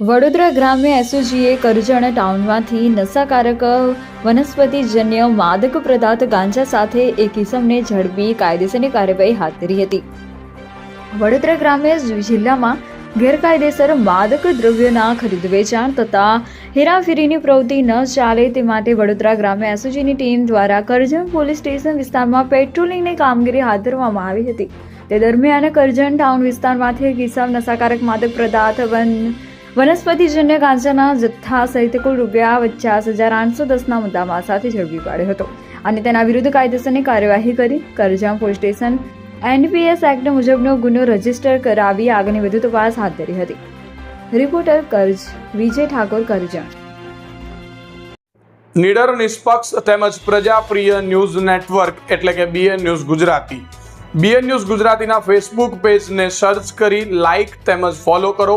વડોદરા ગ્રામ્ય એસઓજીએ કરજણ ટાઉનમાંથી નશાકારક વનસ્પતિજન્ય માદક પદાર્થ ગાંજા સાથે એક ઇસમને ઝડપી કાયદેસરની કાર્યવાહી હાથ ધરી હતી. વડોદરા ગ્રામ્ય જિલ્લામાં ગેરકાયદેસર માદક દ્રવ્યોના ખરીદ વેચાણ તથા હેરાફેરીની પ્રવૃત્તિ ન ચાલે તે માટે વડોદરા ગ્રામ્ય એસઓજીની ટીમ દ્વારા કરજણ પોલીસ સ્ટેશન વિસ્તારમાં પેટ્રોલિંગની કામગીરી હાથ ધરવામાં આવી હતી. તે દરમિયાન કરજણ ટાઉન વિસ્તારમાંથી એક ઇસમ નશાકારક માદક પદાર્થ વન વનસ્પતિજન્ય ગાંજાના જથ્થા સહિત કુલ રૂપિયા પચાસ હજાર આઠસો દસના મુદ્દામાં સાથે ઝડપી પાડ્યો હતો. અને તેના વિરુદ્ધ કાયદેસરની કાર્યવાહી કરી Karjan police station NPS act મુજબનો ગુનો રજિસ્ટર કરાવી આગળની વધુ તપાસ હાથ ધરી હતી. રિપોર્ટર કરજ, વિજય ઠાકોર કરજણ. નિડર નિષ્પક્ષ તેમજ પ્રજાપ્રિય ન્યૂઝ નેટવર્ક એટલે કે BN news Gujarati. BN news ગુજરાતીના ફેસબુક પેજને સર્ચ કરી લાઇક તેમજ ફોલો કરો.